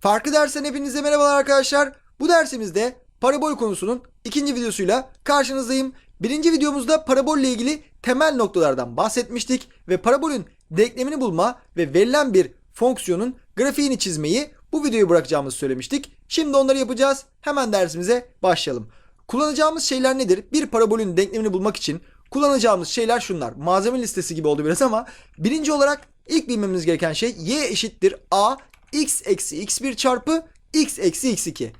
Farklı dersten hepinize merhabalar arkadaşlar. Bu dersimizde parabol konusunun ikinci videosuyla karşınızdayım. Birinci videomuzda parabolle ilgili temel noktalardan bahsetmiştik ve parabolün denklemini bulma ve verilen bir fonksiyonun grafiğini çizmeyi bu videoyu bırakacağımızı söylemiştik. Şimdi onları yapacağız. Hemen dersimize başlayalım. Kullanacağımız şeyler nedir? Bir parabolün denklemini bulmak için kullanacağımız şeyler şunlar. Malzeme listesi gibi oldu biraz ama birinci olarak ilk bilmemiz gereken şey y eşittir a x eksi x1 çarpı x eksi x2.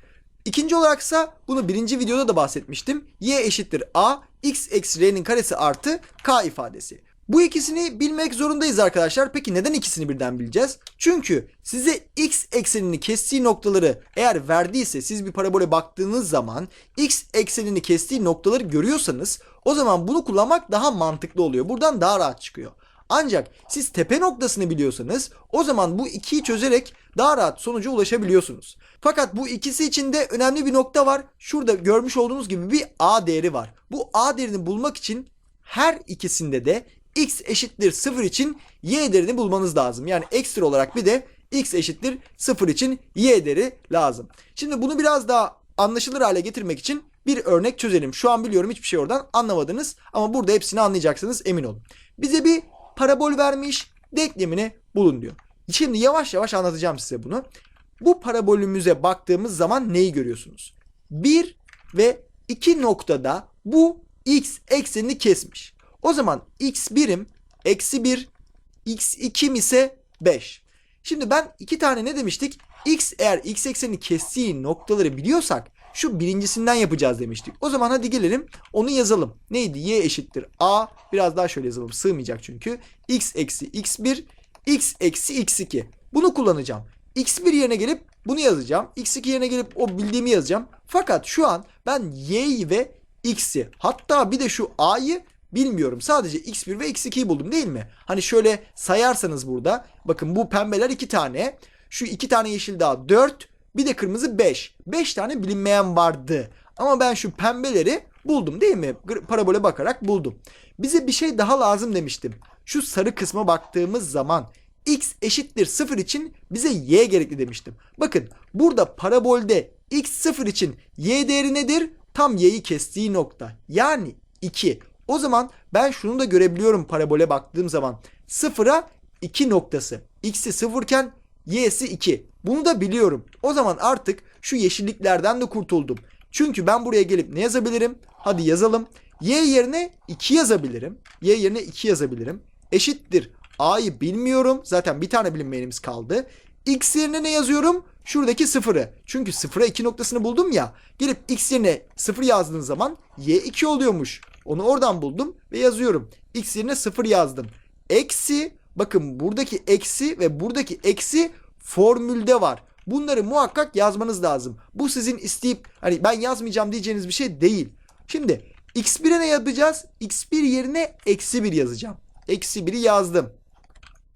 İkinci olaraksa bunu birinci videoda da bahsetmiştim. y eşittir a x eksi r'nin karesi artı k ifadesi. Bu ikisini bilmek zorundayız arkadaşlar. Peki neden ikisini birden bileceğiz? Çünkü size x eksenini kestiği noktaları eğer verdiyse siz bir parabole baktığınız zaman x eksenini kestiği noktaları görüyorsanız o zaman bunu kullanmak daha mantıklı oluyor. Buradan daha rahat çıkıyor. Ancak siz tepe noktasını biliyorsanız o zaman bu ikiyi çözerek daha rahat sonuca ulaşabiliyorsunuz. Fakat bu ikisi için de önemli bir nokta var. Şurada görmüş olduğunuz gibi bir A değeri var. Bu A değerini bulmak için her ikisinde de x eşittir 0 için y değerini bulmanız lazım. Yani ekstra olarak bir de x eşittir 0 için y değeri lazım. Şimdi bunu biraz daha anlaşılır hale getirmek için bir örnek çözelim. Şu an biliyorum hiçbir şey oradan anlamadınız ama burada hepsini anlayacaksınız emin olun. Bize bir parabol vermiş denklemini bulun diyor. Şimdi yavaş yavaş anlatacağım size bunu. Bu parabolümüze baktığımız zaman neyi görüyorsunuz? 1 ve 2 noktada bu x eksenini kesmiş. O zaman x birim eksi 1 x 2 ise 5. Şimdi ben iki tane ne demiştik? X eğer x eksenini kestiği noktaları biliyorsak şu birincisinden yapacağız demiştik. O zaman hadi gelelim onu yazalım. Neydi? Y eşittir A. Biraz daha şöyle yazalım. Sığmayacak çünkü. X eksi x1 x eksi x2. Bunu kullanacağım. x1 yerine gelip bunu yazacağım. x2 yerine gelip o bildiğimi yazacağım. Fakat şu an ben y'yi ve x'i hatta bir de şu a'yı bilmiyorum. Sadece x1 ve x2'yi buldum değil mi? Hani şöyle sayarsanız burada bakın bu pembeler iki tane. Şu iki tane yeşil daha 4. Bir de kırmızı 5. 5 tane bilinmeyen vardı. Ama ben şu pembeleri buldum değil mi? Parabole bakarak buldum. Bize bir şey daha lazım demiştim. Şu sarı kısma baktığımız zaman x eşittir 0 için bize y gerekli demiştim. Bakın burada parabolde x 0 için y değeri nedir? Tam y'yi kestiği nokta. Yani 2. O zaman ben şunu da görebiliyorum parabole baktığım zaman. 0'a 2 noktası. X'i 0 iken y'si 2. Bunu da biliyorum. O zaman artık şu yeşilliklerden de kurtuldum. Çünkü ben buraya gelip ne yazabilirim? Hadi yazalım. Y yerine 2 yazabilirim. Y yerine 2 yazabilirim. Eşittir. A'yı bilmiyorum. Zaten bir tane bilinmeyenimiz kaldı. X yerine ne yazıyorum? Şuradaki sıfırı. Çünkü sıfıra 2 noktasını buldum ya. Gelip X yerine 0 yazdığın zaman Y 2 oluyormuş. Onu oradan buldum ve yazıyorum. X yerine 0 yazdım. Eksi bakın buradaki eksi ve buradaki eksi formülde var. Bunları muhakkak yazmanız lazım. Bu sizin isteyip hani ben yazmayacağım diyeceğiniz bir şey değil. Şimdi x1'e ne yapacağız? x1 yerine eksi 1 yazacağım. Eksi 1'i yazdım.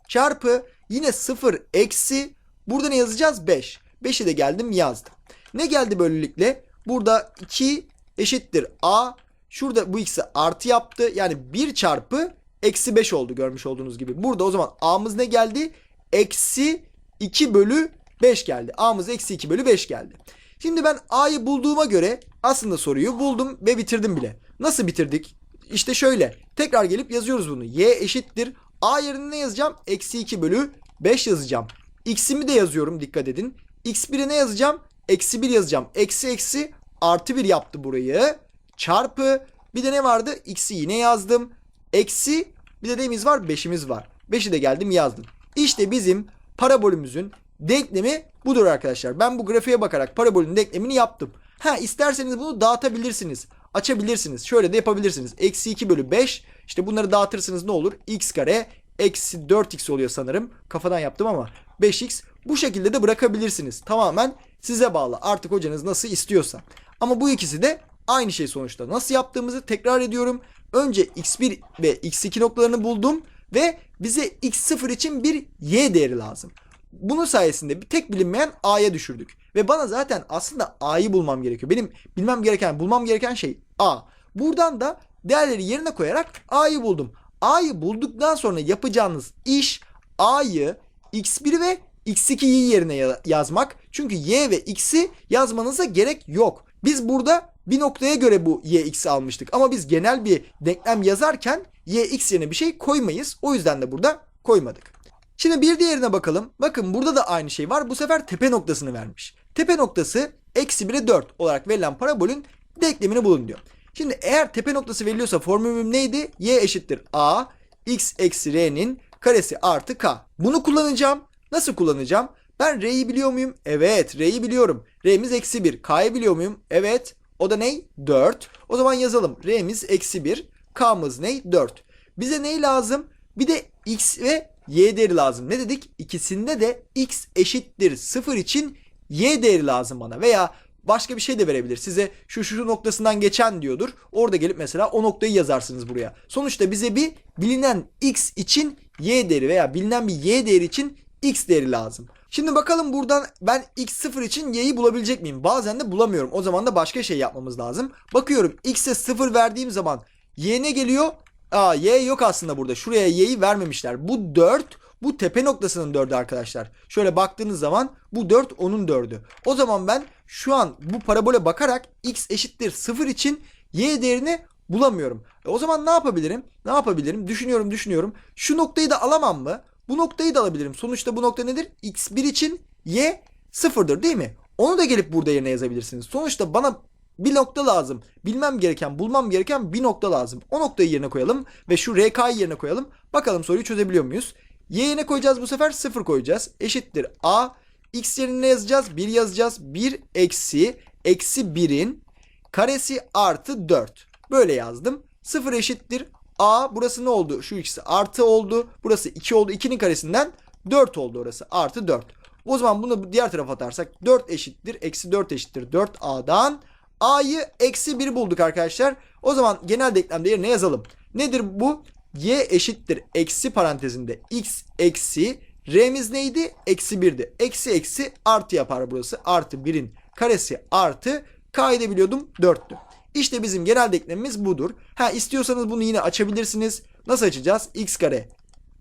Çarpı yine 0 eksi burada ne yazacağız? 5. 5'i de geldim yazdım. Ne geldi böylelikle? Burada 2 eşittir a. Şurada bu x'i artı yaptı. Yani 1 çarpı eksi 5 oldu görmüş olduğunuz gibi. Burada o zaman a'mız ne geldi? Eksi 2 bölü 5 geldi. A'mız eksi 2 bölü 5 geldi. Şimdi ben A'yı bulduğuma göre aslında soruyu buldum ve bitirdim bile. Nasıl bitirdik? İşte şöyle. Tekrar gelip yazıyoruz bunu. Y eşittir. A yerine ne yazacağım? Eksi 2 bölü 5 yazacağım. X'imi de yazıyorum dikkat edin. X1'e ne yazacağım? Eksi 1 yazacağım. Eksi eksi artı 1 yaptı burayı. Çarpı bir de ne vardı? X'i yine yazdım. Eksi bir de neyimiz var? 5'imiz var. 5'i de geldim yazdım. İşte bizim parabolümüzün denklemi budur arkadaşlar. Ben bu grafiğe bakarak parabolün denklemini yaptım. Ha isterseniz bunu dağıtabilirsiniz. Açabilirsiniz. Şöyle de yapabilirsiniz. Eksi 2 bölü 5. İşte bunları dağıtırsınız ne olur? X kare eksi 4x oluyor sanırım. Kafadan yaptım ama 5x. Bu şekilde de bırakabilirsiniz. Tamamen size bağlı. Artık hocanız nasıl istiyorsa. Ama bu ikisi de aynı şey sonuçta. Nasıl yaptığımızı tekrar ediyorum. Önce x1 ve x2 noktalarını buldum ve bize x0 için bir y değeri lazım. Bunun sayesinde bir tek bilinmeyen a'ya düşürdük. Ve bana zaten aslında a'yı bulmam gerekiyor. Benim bilmem gereken, bulmam gereken şey a. Buradan da değerleri yerine koyarak a'yı buldum. A'yı bulduktan sonra yapacağınız iş a'yı x1 ve x2'yi yerine ya- yazmak. Çünkü y ve x'i yazmanıza gerek yok. Biz burada bir noktaya göre bu y x'i almıştık. Ama biz genel bir denklem yazarken y x yerine bir şey koymayız. O yüzden de burada koymadık. Şimdi bir diğerine bakalım. Bakın burada da aynı şey var. Bu sefer tepe noktasını vermiş. Tepe noktası eksi 1'e 4 olarak verilen parabolün denklemini bulun diyor. Şimdi eğer tepe noktası veriliyorsa formülüm neydi? Y eşittir A x eksi r'nin karesi artı k. Bunu kullanacağım. Nasıl kullanacağım? Ben r'yi biliyor muyum? Evet r'yi biliyorum. R'miz eksi 1. K'yı biliyor muyum? Evet. O da ney? 4. O zaman yazalım. R'miz eksi 1. K'mız ney? 4. Bize ney lazım? Bir de x ve y değeri lazım. Ne dedik? İkisinde de x eşittir 0 için y değeri lazım bana. Veya başka bir şey de verebilir. Size şu şu noktasından geçen diyordur. Orada gelip mesela o noktayı yazarsınız buraya. Sonuçta bize bir bilinen x için y değeri veya bilinen bir y değeri için x değeri lazım. Şimdi bakalım buradan ben x0 için y'yi bulabilecek miyim? Bazen de bulamıyorum. O zaman da başka şey yapmamız lazım. Bakıyorum x'e 0 verdiğim zaman y ne geliyor? Aa y yok aslında burada. Şuraya y'yi vermemişler. Bu 4 bu tepe noktasının 4'ü arkadaşlar. Şöyle baktığınız zaman bu 4 onun 4'ü. O zaman ben şu an bu parabole bakarak x eşittir 0 için y değerini bulamıyorum. E o zaman ne yapabilirim? Ne yapabilirim? Düşünüyorum düşünüyorum. Şu noktayı da alamam mı? Bu noktayı da alabilirim. Sonuçta bu nokta nedir? x1 için y 0'dır değil mi? Onu da gelip burada yerine yazabilirsiniz. Sonuçta bana bir nokta lazım. Bilmem gereken, bulmam gereken bir nokta lazım. O noktayı yerine koyalım ve şu RK'yı yerine koyalım. Bakalım soruyu çözebiliyor muyuz? Y yerine koyacağız bu sefer 0 koyacağız. Eşittir A. X yerine ne yazacağız? 1 yazacağız. 1 eksi eksi 1'in karesi artı 4. Böyle yazdım. 0 eşittir A. Burası ne oldu? Şu ikisi artı oldu. Burası 2 oldu. 2'nin karesinden 4 oldu orası. Artı 4. O zaman bunu diğer tarafa atarsak 4 eşittir. Eksi 4 eşittir 4A'dan. A'yı eksi 1 bulduk arkadaşlar. O zaman genel denklem değerine yazalım. Nedir bu? Y eşittir eksi parantezinde x eksi R'miz neydi? Eksi 1'di. Eksi eksi artı yapar burası. Artı 1'in karesi artı K'yı da biliyordum 4'tü. İşte bizim genel denklemimiz budur. Ha istiyorsanız bunu yine açabilirsiniz. Nasıl açacağız? x kare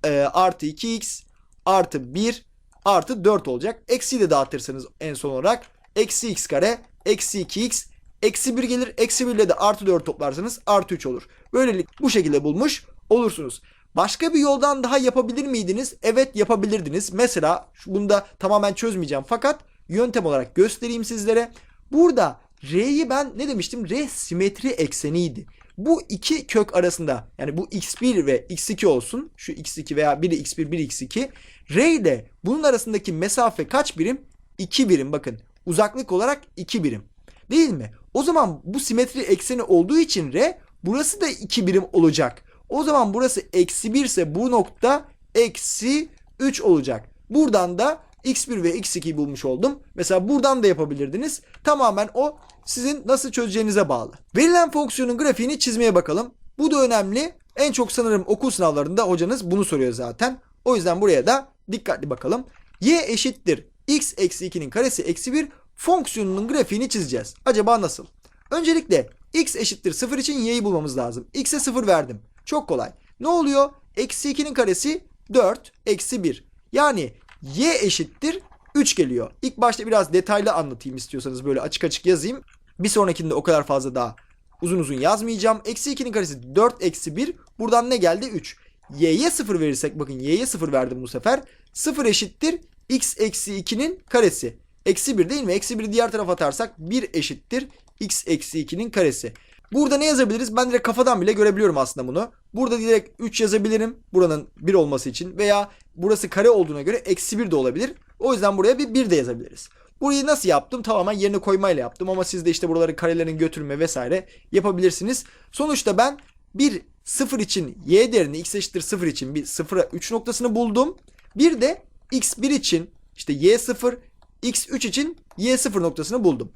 e, artı 2x artı 1 artı 4 olacak. Eksiyi de dağıtırsanız en son olarak eksi x kare eksi 2x eksi 1 gelir. Eksi 1 ile de artı 4 toplarsanız artı 3 olur. Böylelik bu şekilde bulmuş olursunuz. Başka bir yoldan daha yapabilir miydiniz? Evet yapabilirdiniz. Mesela bunu da tamamen çözmeyeceğim fakat yöntem olarak göstereyim sizlere. Burada R'yi ben ne demiştim? R simetri ekseniydi. Bu iki kök arasında yani bu x1 ve x2 olsun. Şu x2 veya biri x1 biri x2. R ile bunun arasındaki mesafe kaç birim? 2 birim bakın. Uzaklık olarak 2 birim. Değil mi? O zaman bu simetri ekseni olduğu için R burası da 2 birim olacak. O zaman burası eksi 1 ise bu nokta eksi 3 olacak. Buradan da x1 ve x2'yi bulmuş oldum. Mesela buradan da yapabilirdiniz. Tamamen o sizin nasıl çözeceğinize bağlı. Verilen fonksiyonun grafiğini çizmeye bakalım. Bu da önemli. En çok sanırım okul sınavlarında hocanız bunu soruyor zaten. O yüzden buraya da dikkatli bakalım. y eşittir x eksi 2'nin karesi eksi 1 fonksiyonunun grafiğini çizeceğiz. Acaba nasıl? Öncelikle x eşittir 0 için y'yi bulmamız lazım. x'e 0 verdim. Çok kolay. Ne oluyor? Eksi 2'nin karesi 4 eksi 1. Yani y eşittir 3 geliyor. İlk başta biraz detaylı anlatayım istiyorsanız böyle açık açık yazayım. Bir sonrakinde o kadar fazla daha uzun uzun yazmayacağım. Eksi 2'nin karesi 4 eksi 1. Buradan ne geldi? 3. y'ye 0 verirsek bakın y'ye 0 verdim bu sefer. 0 eşittir x eksi 2'nin karesi. Eksi 1 değil mi? Eksi 1'i diğer tarafa atarsak 1 eşittir x eksi 2'nin karesi. Burada ne yazabiliriz? Ben direkt kafadan bile görebiliyorum aslında bunu. Burada direkt 3 yazabilirim. Buranın 1 olması için. Veya burası kare olduğuna göre eksi 1 de olabilir. O yüzden buraya bir 1 de yazabiliriz. Burayı nasıl yaptım? Tamamen yerine koymayla yaptım. Ama siz de işte buraları karelerin götürme vesaire yapabilirsiniz. Sonuçta ben bir 0 için y değerini x eşittir 0 için bir 0'a 3 noktasını buldum. Bir de x1 için işte y0 x3 için y0 noktasını buldum.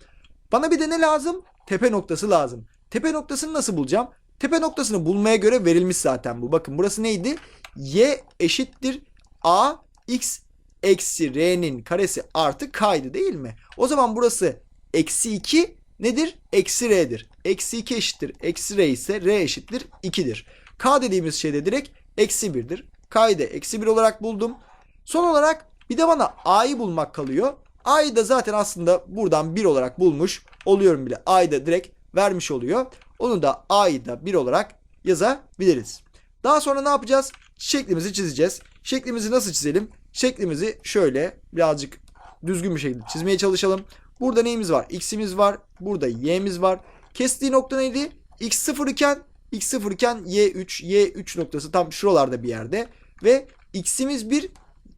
Bana bir de ne lazım? Tepe noktası lazım. Tepe noktasını nasıl bulacağım? Tepe noktasını bulmaya göre verilmiş zaten bu. Bakın burası neydi? Y eşittir A x eksi R'nin karesi artı K'ydı değil mi? O zaman burası eksi 2 nedir? Eksi R'dir. Eksi 2 eşittir. Eksi R ise R eşittir 2'dir. K dediğimiz şey de direkt eksi 1'dir. K'yı da eksi 1 olarak buldum. Son olarak Bir de bana a'yı bulmak kalıyor. A'yı da zaten aslında buradan 1 olarak bulmuş oluyorum bile. A'yı da direkt vermiş oluyor. Onu da a'yı da 1 olarak yazabiliriz. Daha sonra ne yapacağız? Şeklimizi çizeceğiz. Şeklimizi nasıl çizelim? Şeklimizi şöyle birazcık düzgün bir şekilde çizmeye çalışalım. Burada neyimiz var? X'imiz var. Burada Y'miz var. Kestiği nokta neydi? X 0 iken X 0 iken Y3, Y3 noktası tam şuralarda bir yerde. Ve X'imiz 1,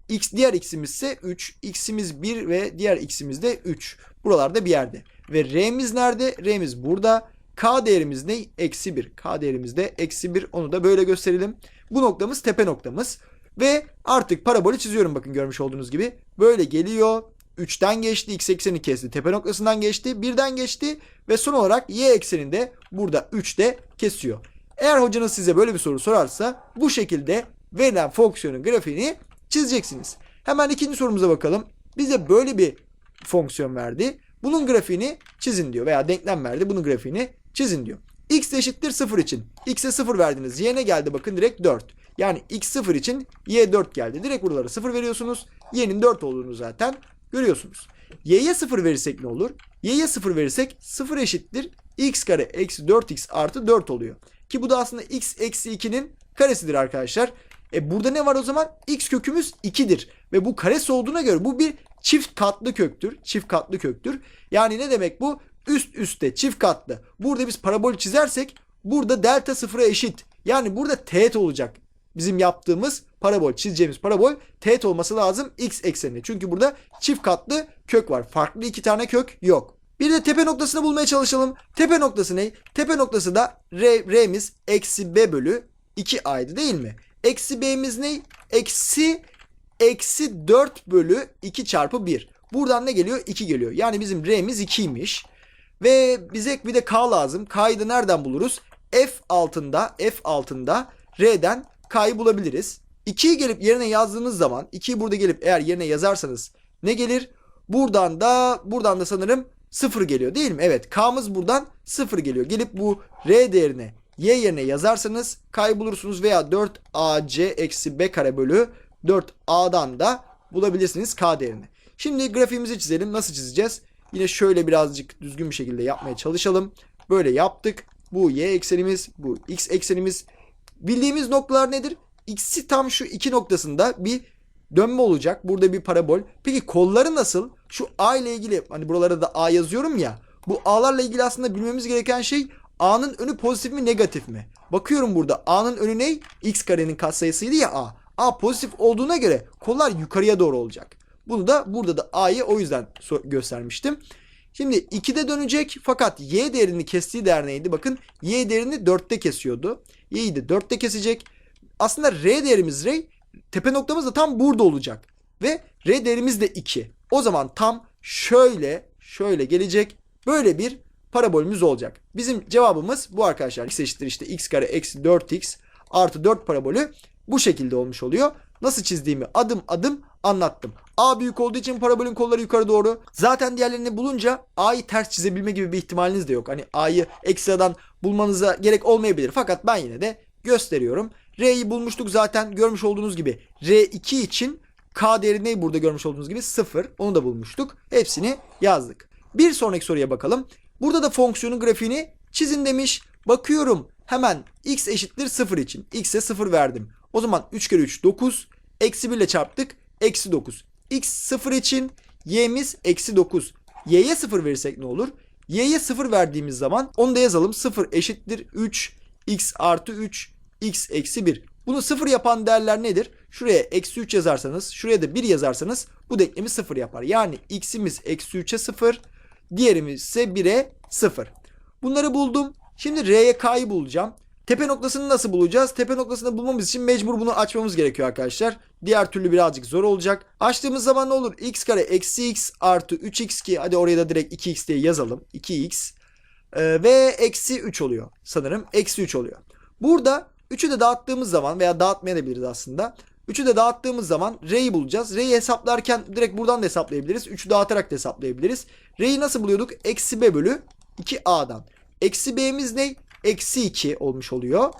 X diğer X'imiz ise 3, X'imiz 1 ve diğer X'imiz de 3. Buralarda bir yerde. Ve R'miz nerede? R'miz burada. K değerimiz ne? Eksi 1. K değerimiz de eksi 1. Onu da böyle gösterelim. Bu noktamız tepe noktamız. Ve artık parabolü çiziyorum bakın görmüş olduğunuz gibi. Böyle geliyor. 3'ten geçti. X ekseni kesti. Tepe noktasından geçti. 1'den geçti. Ve son olarak Y ekseninde burada 3'te kesiyor. Eğer hocanız size böyle bir soru sorarsa bu şekilde verilen fonksiyonun grafiğini çizeceksiniz. Hemen ikinci sorumuza bakalım. Bize böyle bir fonksiyon verdi. Bunun grafiğini çizin diyor. Veya denklem verdi. Bunun grafiğini çizin diyor. X eşittir 0 için. X'e 0 verdiniz. Y ne geldi? Bakın direkt 4. Yani X 0 için Y 4 geldi. Direkt buralara 0 veriyorsunuz. Y'nin 4 olduğunu zaten görüyorsunuz. Y'ye 0 verirsek ne olur? Y'ye 0 verirsek 0 eşittir. X kare eksi 4x artı 4 oluyor. Ki bu da aslında x eksi 2'nin karesidir arkadaşlar. E burada ne var o zaman? X kökümüz 2'dir. Ve bu karesi olduğuna göre bu bir çift katlı köktür. Çift katlı köktür. Yani ne demek bu? Üst üste çift katlı. Burada biz parabol çizersek burada delta sıfıra eşit. Yani burada teğet olacak. Bizim yaptığımız parabol, çizeceğimiz parabol teğet olması lazım x ekseninde. Çünkü burada çift katlı kök var. Farklı iki tane kök yok. Bir de tepe noktasını bulmaya çalışalım. Tepe noktası ne? Tepe noktası da r, r'miz eksi b bölü 2a'ydı değil mi? Eksi b'miz ne? Eksi eksi 4 bölü 2 çarpı 1. Buradan ne geliyor? 2 geliyor. Yani bizim r'miz 2'ymiş. Ve bize bir de k lazım. K'yı da nereden buluruz? F altında F altında r'den k'yı bulabiliriz. 2'yi gelip yerine yazdığınız zaman 2'yi burada gelip eğer yerine yazarsanız ne gelir? Buradan da buradan da sanırım 0 geliyor değil mi? Evet k'mız buradan 0 geliyor. Gelip bu r değerine y yerine yazarsanız k'yı bulursunuz veya 4ac eksi b kare bölü 4a'dan da bulabilirsiniz k değerini. Şimdi grafiğimizi çizelim. Nasıl çizeceğiz? Yine şöyle birazcık düzgün bir şekilde yapmaya çalışalım. Böyle yaptık. Bu y eksenimiz, bu x eksenimiz. Bildiğimiz noktalar nedir? X'i tam şu iki noktasında bir dönme olacak. Burada bir parabol. Peki kolları nasıl? Şu A ile ilgili hani buralara da A yazıyorum ya. Bu A'larla ilgili aslında bilmemiz gereken şey A'nın önü pozitif mi negatif mi? Bakıyorum burada A'nın önü ne? X karenin katsayısıydı ya A. A pozitif olduğuna göre kollar yukarıya doğru olacak. Bunu da burada da A'yı o yüzden göstermiştim. Şimdi 2'de dönecek fakat Y değerini kestiği değer neydi? Bakın Y değerini 4'te kesiyordu. Y'yi de 4'te kesecek. Aslında R değerimiz R tepe noktamız da tam burada olacak. Ve R değerimiz de 2. O zaman tam şöyle şöyle gelecek. Böyle bir parabolümüz olacak. Bizim cevabımız bu arkadaşlar. X eşittir işte x kare eksi 4x artı 4 parabolü bu şekilde olmuş oluyor. Nasıl çizdiğimi adım adım anlattım. A büyük olduğu için parabolün kolları yukarı doğru. Zaten diğerlerini bulunca A'yı ters çizebilme gibi bir ihtimaliniz de yok. Hani A'yı ekstradan bulmanıza gerek olmayabilir. Fakat ben yine de gösteriyorum. R'yi bulmuştuk zaten görmüş olduğunuz gibi. R2 için K değeri ne burada görmüş olduğunuz gibi 0. Onu da bulmuştuk. Hepsini yazdık. Bir sonraki soruya bakalım. Burada da fonksiyonun grafiğini çizin demiş. Bakıyorum hemen x eşittir 0 için. X'e 0 verdim. O zaman 3 kere 3 9. Eksi 1 ile çarptık. Eksi 9. X 0 için y'miz eksi 9. Y'ye 0 verirsek ne olur? Y'ye 0 verdiğimiz zaman onu da yazalım. 0 eşittir 3. X artı 3. X eksi 1. Bunu 0 yapan değerler nedir? Şuraya eksi 3 yazarsanız, şuraya da 1 yazarsanız bu denklemi 0 yapar. Yani x'imiz eksi 3'e 0. Diğerimiz ise 1'e 0. Bunları buldum. Şimdi R'ye K'yı bulacağım. Tepe noktasını nasıl bulacağız? Tepe noktasını bulmamız için mecbur bunu açmamız gerekiyor arkadaşlar. Diğer türlü birazcık zor olacak. Açtığımız zaman ne olur? x kare eksi x artı 3x ki hadi oraya da direkt 2x diye yazalım. 2x ee, ve eksi 3 oluyor sanırım. Eksi 3 oluyor. Burada 3'ü de dağıttığımız zaman veya dağıtmayabiliriz aslında. 3'ü de dağıttığımız zaman R'yi bulacağız. R'yi hesaplarken direkt buradan da hesaplayabiliriz. 3'ü dağıtarak da hesaplayabiliriz. R'yi nasıl buluyorduk? Eksi B bölü 2A'dan. Eksi B'miz ne? Eksi 2 olmuş oluyor.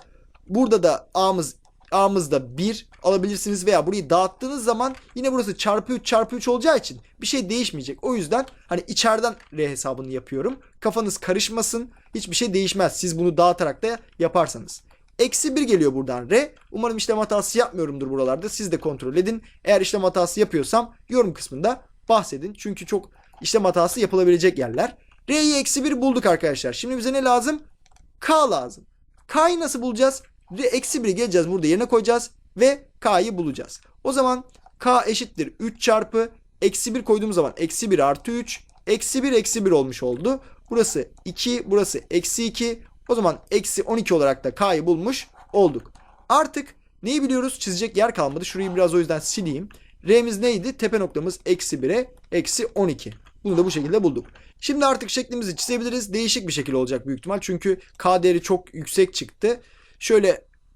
Burada da A'mız A'mızda 1 alabilirsiniz veya burayı dağıttığınız zaman yine burası çarpı 3 çarpı 3 olacağı için bir şey değişmeyecek. O yüzden hani içeriden R hesabını yapıyorum. Kafanız karışmasın. Hiçbir şey değişmez. Siz bunu dağıtarak da yaparsanız. Eksi 1 geliyor buradan R. Umarım işlem hatası yapmıyorumdur buralarda. Siz de kontrol edin. Eğer işlem hatası yapıyorsam yorum kısmında bahsedin. Çünkü çok işlem hatası yapılabilecek yerler. R'yi eksi 1 bulduk arkadaşlar. Şimdi bize ne lazım? K lazım. K'yı nasıl bulacağız? R eksi 1'i geleceğiz burada yerine koyacağız ve K'yı bulacağız. O zaman K eşittir 3 çarpı eksi 1 koyduğumuz zaman eksi 1 artı 3 eksi 1 eksi 1 olmuş oldu. Burası 2 burası eksi 2 o zaman eksi 12 olarak da K'yı bulmuş olduk. Artık neyi biliyoruz? Çizecek yer kalmadı. Şurayı biraz o yüzden sileyim. R'miz neydi? Tepe noktamız eksi 1'e eksi 12. Bunu da bu şekilde bulduk. Şimdi artık şeklimizi çizebiliriz. Değişik bir şekil olacak büyük ihtimal. Çünkü K değeri çok yüksek çıktı. Şöyle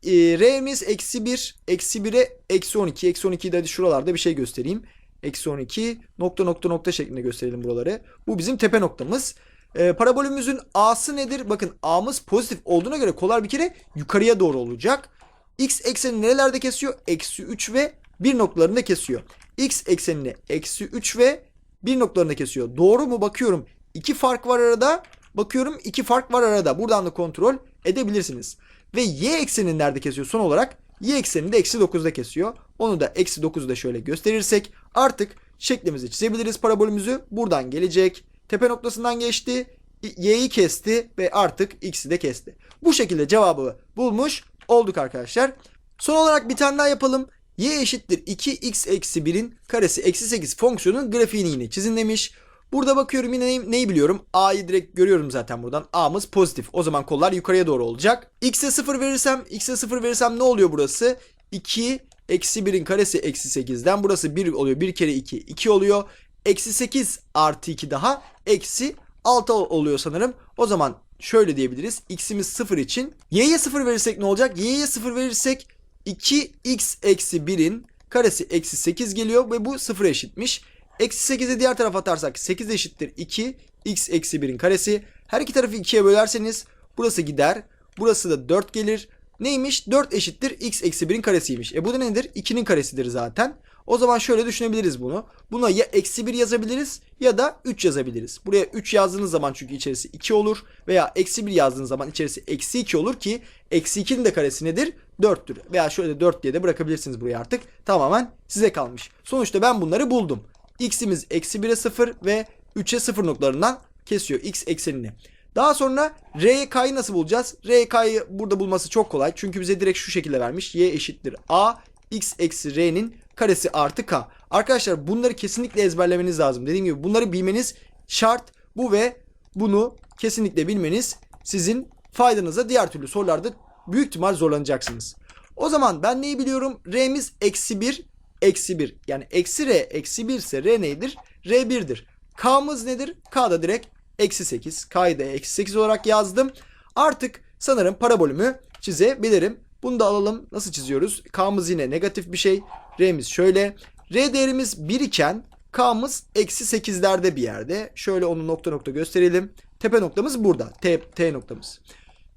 e, R'miz eksi 1, eksi 1'e eksi 12. Eksi 12'yi de hadi şuralarda bir şey göstereyim. Eksi 12 nokta nokta nokta şeklinde gösterelim buraları. Bu bizim tepe noktamız. E, parabolümüzün A'sı nedir? Bakın A'mız pozitif olduğuna göre kolar bir kere yukarıya doğru olacak. X ekseni nerelerde kesiyor? Eksi 3 ve 1 noktalarında kesiyor. X eksenini eksi 3 ve 1 noktalarında kesiyor. Doğru mu? Bakıyorum. 2 fark var arada. Bakıyorum 2 fark var arada. Buradan da kontrol edebilirsiniz. Ve y eksenini nerede kesiyor son olarak? Y eksenini de eksi 9'da kesiyor. Onu da eksi 9'da şöyle gösterirsek artık şeklimizi çizebiliriz parabolümüzü. Buradan gelecek. Tepe noktasından geçti. Y'yi kesti ve artık x'i de kesti. Bu şekilde cevabı bulmuş olduk arkadaşlar. Son olarak bir tane daha yapalım. y eşittir 2x eksi 1'in karesi eksi 8 fonksiyonun grafiğini yine çizin demiş. Burada bakıyorum yine neyi, neyi biliyorum? A'yı direkt görüyorum zaten buradan. A'mız pozitif. O zaman kollar yukarıya doğru olacak. X'e 0 verirsem, X'e 0 verirsem ne oluyor burası? 2 eksi 1'in karesi eksi 8'den. Burası 1 oluyor. 1 kere 2, 2 oluyor. Eksi 8 artı 2 daha eksi 6 oluyor sanırım. O zaman şöyle diyebiliriz. X'imiz 0 için. Y'ye 0 verirsek ne olacak? Y'ye 0 verirsek 2x eksi 1'in karesi eksi 8 geliyor ve bu 0'a eşitmiş. Eksi 8'i diğer tarafa atarsak 8 eşittir 2 x eksi 1'in karesi. Her iki tarafı 2'ye bölerseniz burası gider. Burası da 4 gelir. Neymiş? 4 eşittir x eksi 1'in karesiymiş. E bu da nedir? 2'nin karesidir zaten. O zaman şöyle düşünebiliriz bunu. Buna ya eksi 1 yazabiliriz ya da 3 yazabiliriz. Buraya 3 yazdığınız zaman çünkü içerisi 2 olur. Veya eksi 1 yazdığınız zaman içerisi eksi 2 olur ki eksi 2'nin de karesi nedir? 4'tür. Veya şöyle 4 diye de bırakabilirsiniz buraya artık. Tamamen size kalmış. Sonuçta ben bunları buldum. X'imiz eksi 1'e 0 ve 3'e 0 noktalarından kesiyor X eksenini. Daha sonra K'yı nasıl bulacağız? K'yı burada bulması çok kolay. Çünkü bize direkt şu şekilde vermiş. Y eşittir A X eksi R'nin karesi artı K. Arkadaşlar bunları kesinlikle ezberlemeniz lazım. Dediğim gibi bunları bilmeniz şart. Bu ve bunu kesinlikle bilmeniz sizin faydanıza diğer türlü sorularda büyük ihtimal zorlanacaksınız. O zaman ben neyi biliyorum? R'miz eksi 1 eksi 1. Yani eksi R eksi 1 ise R neydir? R 1'dir. K'mız nedir? K da direkt eksi 8. K'yı da eksi 8 olarak yazdım. Artık sanırım parabolümü çizebilirim. Bunu da alalım. Nasıl çiziyoruz? K'mız yine negatif bir şey. R'miz şöyle. R değerimiz 1 iken K'mız eksi 8'lerde bir yerde. Şöyle onu nokta nokta gösterelim. Tepe noktamız burada. T, T noktamız.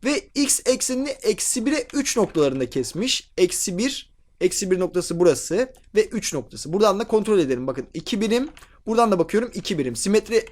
Ve x eksenini eksi 1'e 3 noktalarında kesmiş. Eksi 1 Eksi 1 noktası burası ve 3 noktası. Buradan da kontrol edelim. Bakın 2 birim. Buradan da bakıyorum 2 birim. Simetri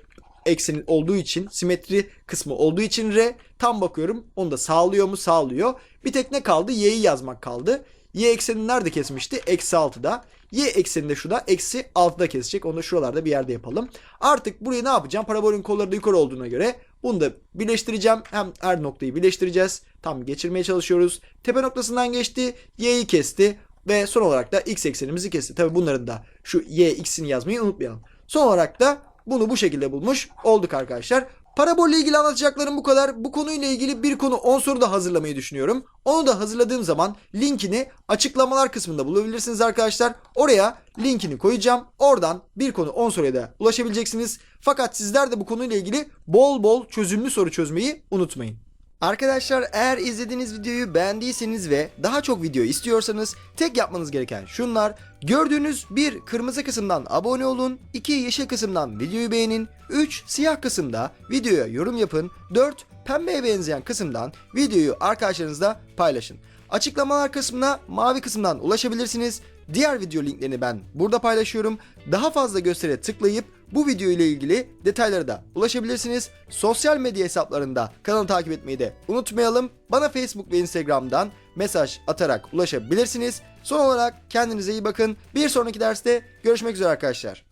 ekseni olduğu için, simetri kısmı olduğu için R tam bakıyorum. Onu da sağlıyor mu? Sağlıyor. Bir tek ne kaldı? Y'yi yazmak kaldı. Y eksenini nerede kesmişti? Eksi 6'da. Y ekseninde şurada eksi 6'da kesecek. Onu da şuralarda bir yerde yapalım. Artık burayı ne yapacağım? Parabolün kolları da yukarı olduğuna göre bunu da birleştireceğim. Hem her noktayı birleştireceğiz. Tam geçirmeye çalışıyoruz. Tepe noktasından geçti. Y'yi kesti. Ve son olarak da x eksenimizi kesti. Tabi bunların da şu y x'ini yazmayı unutmayalım. Son olarak da bunu bu şekilde bulmuş olduk arkadaşlar. Parabolle ilgili anlatacaklarım bu kadar. Bu konuyla ilgili bir konu 10 soru da hazırlamayı düşünüyorum. Onu da hazırladığım zaman linkini açıklamalar kısmında bulabilirsiniz arkadaşlar. Oraya linkini koyacağım. Oradan bir konu 10 soruya da ulaşabileceksiniz. Fakat sizler de bu konuyla ilgili bol bol çözümlü soru çözmeyi unutmayın. Arkadaşlar eğer izlediğiniz videoyu beğendiyseniz ve daha çok video istiyorsanız tek yapmanız gereken şunlar. Gördüğünüz bir kırmızı kısımdan abone olun, 2 yeşil kısımdan videoyu beğenin, 3 siyah kısımda videoya yorum yapın, 4 pembeye benzeyen kısımdan videoyu arkadaşlarınızla paylaşın. Açıklamalar kısmına mavi kısımdan ulaşabilirsiniz. Diğer video linklerini ben burada paylaşıyorum. Daha fazla göstere tıklayıp bu video ile ilgili detaylara da ulaşabilirsiniz. Sosyal medya hesaplarında kanalı takip etmeyi de unutmayalım. Bana Facebook ve Instagram'dan mesaj atarak ulaşabilirsiniz. Son olarak kendinize iyi bakın. Bir sonraki derste görüşmek üzere arkadaşlar.